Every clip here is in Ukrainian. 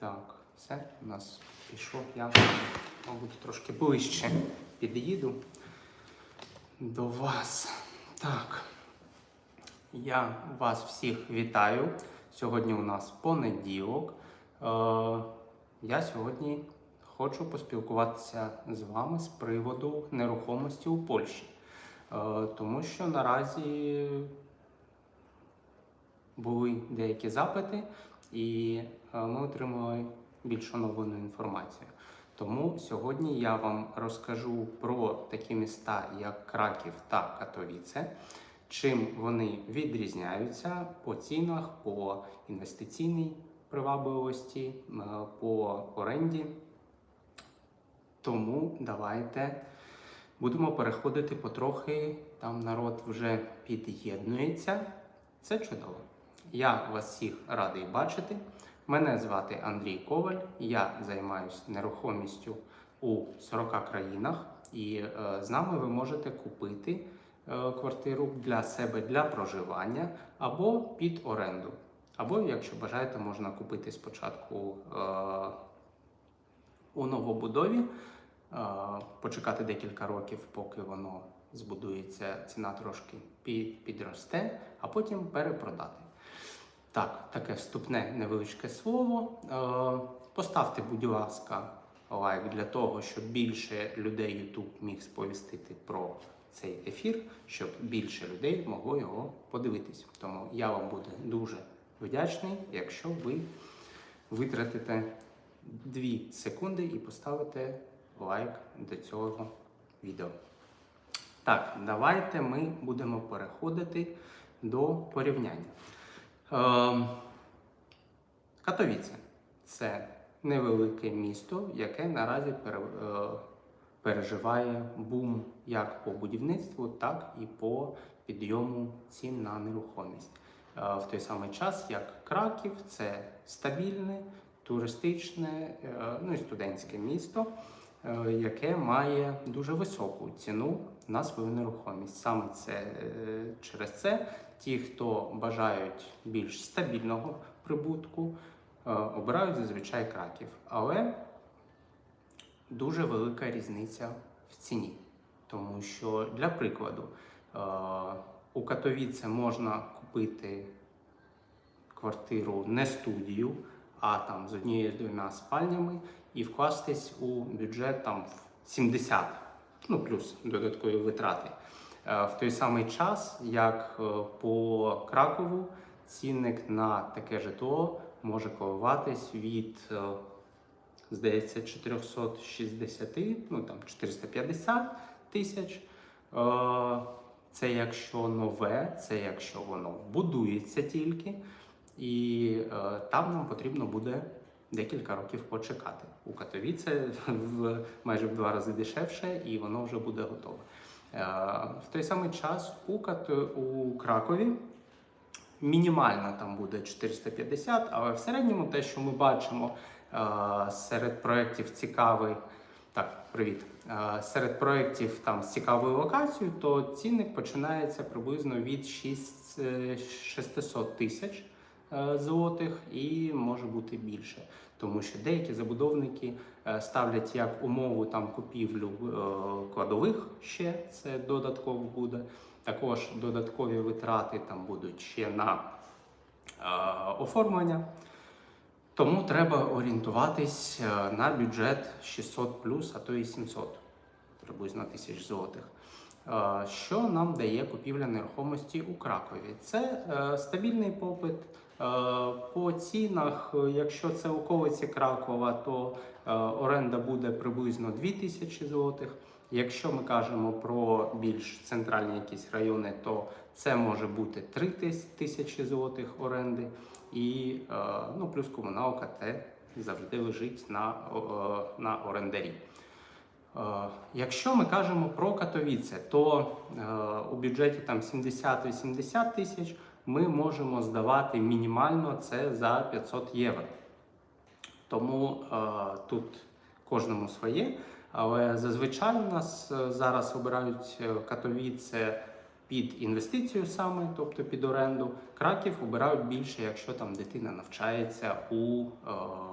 Так, все, у нас пішов. Я, мабуть, трошки ближче під'їду до вас. Так. Я вас всіх вітаю. Сьогодні у нас понеділок. Е, я сьогодні хочу поспілкуватися з вами з приводу нерухомості у Польщі. Е, тому що наразі були деякі запити, і е, ми отримали більш оновлену інформацію. Тому сьогодні я вам розкажу про такі міста, як Краків та Катовіце, чим вони відрізняються по цінах, по інвестиційній привабливості, е, по оренді. Тому давайте будемо переходити потрохи. Там народ вже під'єднується. Це чудово. Я вас всіх радий бачити. Мене звати Андрій Коваль. Я займаюся нерухомістю у 40 країнах, і е, з нами ви можете купити е, квартиру для себе для проживання або під оренду. Або, якщо бажаєте, можна купити спочатку е, у новобудові, е, почекати декілька років, поки воно збудується, ціна трошки підросте, а потім перепродати. Так, таке вступне невеличке слово. Е, Поставте, будь ласка, лайк для того, щоб більше людей YouTube міг сповістити про цей ефір, щоб більше людей могло його подивитись. Тому я вам буду дуже вдячний, якщо ви витратите 2 секунди і поставите лайк до цього відео. Так, давайте ми будемо переходити до порівняння. Ем, Катовіце це невелике місто, яке наразі е, переживає бум як по будівництву, так і по підйому цін на нерухомість. Е, В той самий час, як Краків, це стабільне, туристичне, е, ну і студентське місто, яке має дуже високу ціну на свою нерухомість. Саме це через це ті, хто бажають більш стабільного прибутку, е, обирають зазвичай краків. Але дуже велика різниця в ціні. Тому що, для прикладу, е, у Катовіце можна купити квартиру не студію, а там з однією з двома спальнями і вкластись у бюджет там в 70, ну плюс додаткові витрати. Е, В той самий час, як е, по Кракову, цінник на таке житло може коливатись від, е, здається, 460, ну там 450 тисяч. Це якщо нове, це якщо воно будується тільки, і там нам потрібно буде декілька років почекати. У Катовіце в майже в два рази дешевше, і воно вже буде готове. Е, В той самий час у, Като... у Кракові мінімально там буде 450, але в середньому те, що ми бачимо е, серед проєктів цікавий. Так, привіт. Е, Серед проєктів там з цікавою локацією, то цінник починається приблизно від 6, е, 600 тисяч е, злотих і може бути більше. Тому що деякі забудовники е, ставлять як умову там купівлю е, кладових ще це додатково буде. Також додаткові витрати там будуть ще на е, оформлення. Тому треба орієнтуватись е, на бюджет 600 плюс, а то і 700 приблизно тисяч злотих. Е, Що нам дає купівля нерухомості у Кракові? Це е, стабільний попит. Е, По цінах, е, якщо це околиці Кракова, то е, оренда буде приблизно 2000 злотих. Якщо ми кажемо про більш центральні якісь райони, то це може бути 3 тисячі злотих оренди. І ну, плюс комуналка те завжди лежить на, на орендарі. Якщо ми кажемо про Катовіце, то у бюджеті там 70-80 тисяч ми можемо здавати мінімально це за 500 євро. Тому е, тут кожному своє. Але зазвичай у нас е, зараз обирають е, Катовіце під інвестицію саме, тобто під оренду. Краків обирають більше, якщо там дитина навчається у е,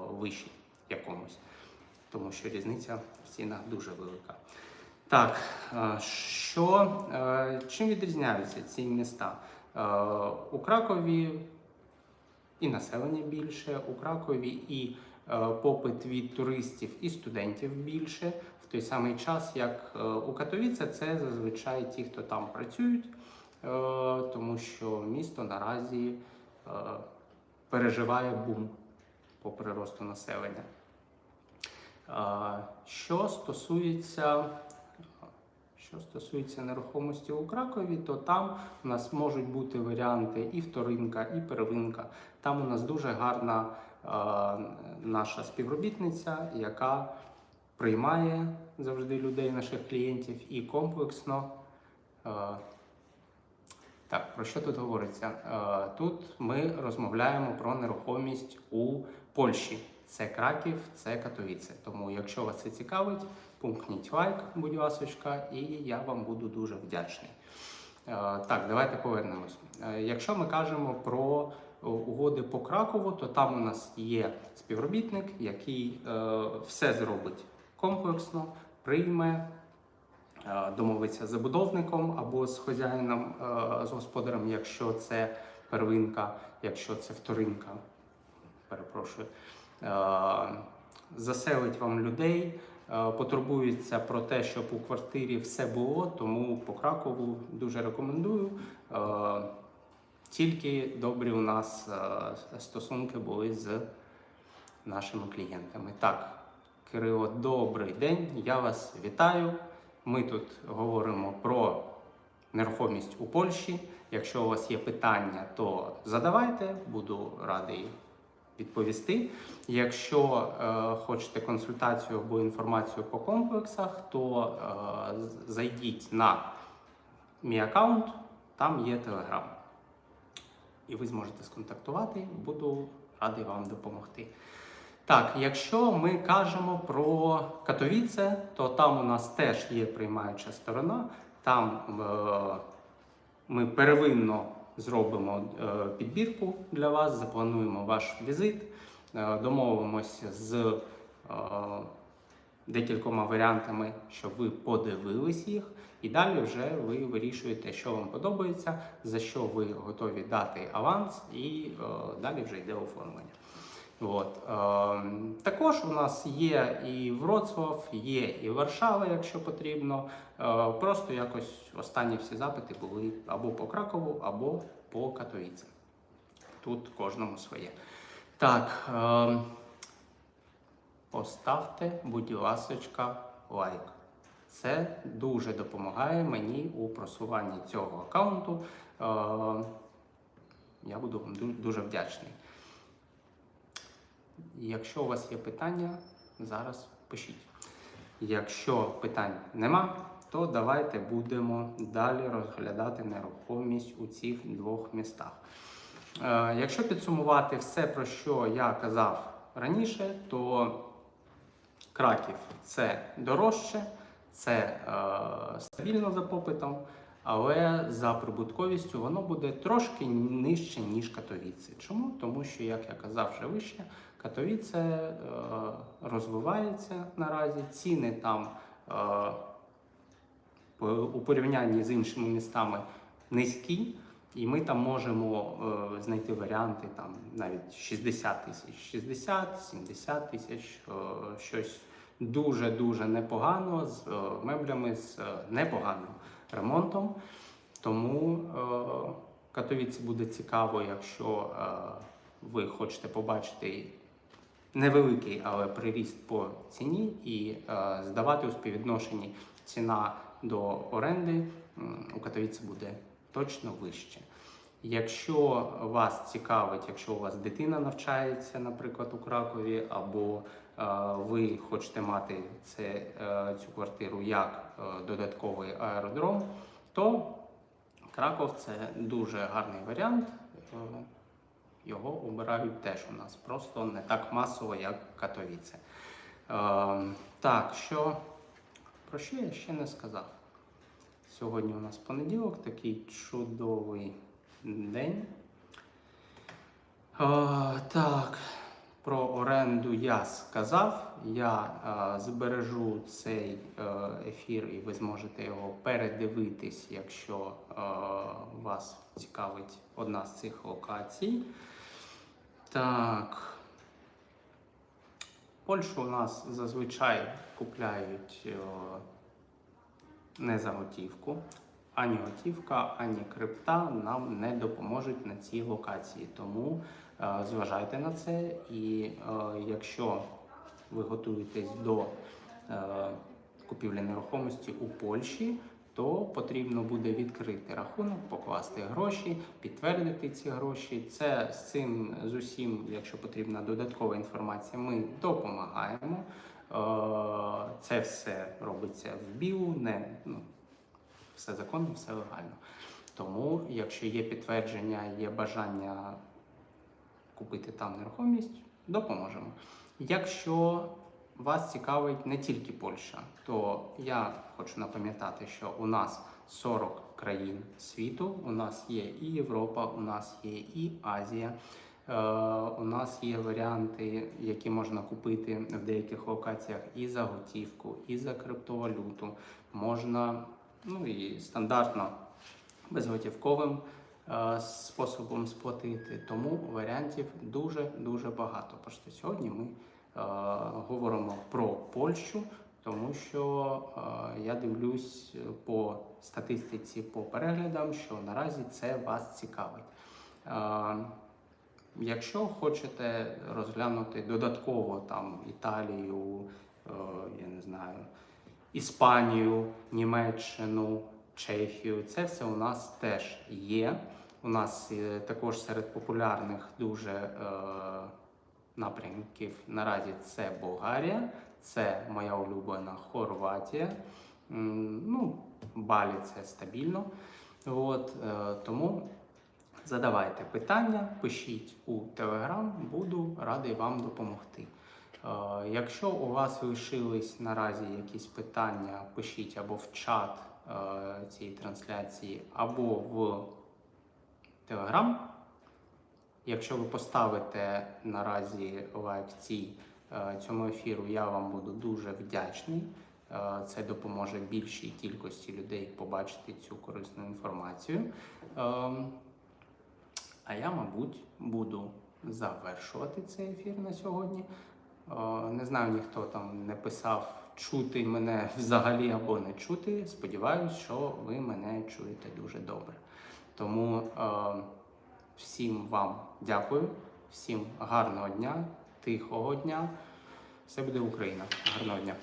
виші якомусь, тому що різниця в цінах дуже велика. Так, е, що, чим відрізняються ці міста? Е, У Кракові і населення більше, у Кракові і е, попит від туристів і студентів більше. В той самий час, як е, у Катовіце, це зазвичай ті, хто там працюють, тому що місто наразі переживає бум по приросту населення. Що стосується що стосується нерухомості у Кракові, то там у нас можуть бути варіанти і вторинка, і первинка. Там у нас дуже гарна е, наша співробітниця, яка приймає завжди людей, наших клієнтів, і комплексно. Е, так, про що тут говориться? Е, Тут ми розмовляємо про нерухомість у Польщі. Це Краків, це Катовіце. Тому, якщо вас це цікавить, пунктніть лайк, будь ласочка, і я вам буду дуже вдячний. Е, Так, давайте повернемось. Е, Якщо ми кажемо про е, угоди по Кракову, то там у нас є співробітник, який все зробить комплексно, прийме, домовиться з забудовником або з хазяїном, з господарем, якщо це первинка, якщо це вторинка. Перепрошую. Заселить вам людей, е, потурбується про те, щоб у квартирі все було, тому по Кракову дуже рекомендую. Е, Тільки добрі у нас е, стосунки були з нашими клієнтами. Так, Кирило, добрий день. Я вас вітаю. Ми тут говоримо про нерухомість у Польщі. Якщо у вас є питання, то задавайте, буду радий відповісти. Якщо е, хочете консультацію або інформацію по комплексах, то е, зайдіть на мій аккаунт, там є Telegram. І ви зможете сконтактувати, буду радий вам допомогти. Так, якщо ми кажемо про Катовіце, то там у нас теж є приймаюча сторона. Там е, ми первинно зробимо е, підбірку для вас, заплануємо ваш візит, е, домовимося з е, декількома варіантами, щоб ви подивились їх, і далі вже ви вирішуєте, що вам подобається, за що ви готові дати аванс, і далі вже йде оформлення. От. Е, також у нас є і Вроцлав, є і Варшава, якщо потрібно. Е, просто якось останні всі запити були або по Кракову, або по Катовіце. Тут кожному своє. Так, е, поставте, будь ласочка, лайк. Це дуже допомагає мені у просуванні цього аккаунту. Е, я буду вам дуже вдячний. Якщо у вас є питання, зараз пишіть. Якщо питань нема, то давайте будемо далі розглядати нерухомість у цих двох містах. Е, якщо підсумувати все, про що я казав раніше, то Краків це дорожче, це е, стабільно за попитом, але за прибутковістю воно буде трошки нижче, ніж Катовіце. Чому? Тому що, як я казав вже вище, Катовіце е, розвивається наразі, ціни там е, у порівнянні з іншими містами низькі. І ми там можемо е, знайти варіанти там навіть 60 тисяч, 60, 70 тисяч, е, щось дуже-дуже непогано з е, меблями, з е, непоганим ремонтом. Тому е, Катовіці буде цікаво, якщо е, ви хочете побачити невеликий, але приріст по ціні і е, здавати у співвідношенні ціна до оренди у Катовіці буде точно вище. Якщо вас цікавить, якщо у вас дитина навчається, наприклад, у Кракові, або е, ви хочете мати це, е, цю квартиру як е, додатковий аеродром, то Краков це дуже гарний варіант. Е, його обирають теж у нас, просто не так масово, як Катовіце. Е, так, що про що я ще не сказав? Сьогодні у нас понеділок, такий чудовий день. А, так, про оренду я сказав. Я е, збережу цей е, ефір і ви зможете його передивитись, якщо е, вас цікавить одна з цих локацій. Так. Польщу у нас зазвичай купляють е, не за готівку. Ані готівка, ані крипта нам не допоможуть на цій локації. Тому е, зважайте на це. І е, якщо ви готуєтесь до е, купівлі нерухомості у Польщі, то потрібно буде відкрити рахунок, покласти гроші, підтвердити ці гроші. Це з цим з усім, якщо потрібна додаткова інформація, ми допомагаємо. Е, Це все робиться в білу, не ну, все законно, все легально. Тому, якщо є підтвердження, є бажання купити там нерухомість, допоможемо. Якщо вас цікавить не тільки Польща, то я хочу напам'ятати, що у нас 40 країн світу, у нас є і Європа, у нас є і Азія. Е, У нас є варіанти, які можна купити в деяких локаціях і за готівку, і за криптовалюту. Можна ну і стандартно безготівковим е, способом сплатити. Тому варіантів дуже дуже багато. Просто сьогодні ми говоримо про Польщу, тому що е, я дивлюсь по статистиці по переглядам, що наразі це вас цікавить. Е, Якщо хочете розглянути додатково там Італію, е, я не знаю, Іспанію, Німеччину, Чехію, це все у нас теж є. У нас е, також серед популярних дуже е, напрямків наразі це Болгарія, це моя улюблена Хорватія. Ну, Балі це стабільно. От, е, тому задавайте питання, пишіть у Телеграм, буду радий вам допомогти. Е, Якщо у вас лишились наразі якісь питання, пишіть або в чат е, цієї трансляції, або в Телеграм. Якщо ви поставите наразі лайк цій, е, цьому ефіру, я вам буду дуже вдячний. Е, Це допоможе більшій кількості людей побачити цю корисну інформацію. Ем, А я, мабуть, буду завершувати цей ефір на сьогодні. Е, Не знаю, ніхто там не писав чути мене взагалі або не чути. Сподіваюсь, що ви мене чуєте дуже добре. Тому е, всім вам дякую, всім гарного дня, тихого дня. Все буде Україна. Гарного дня.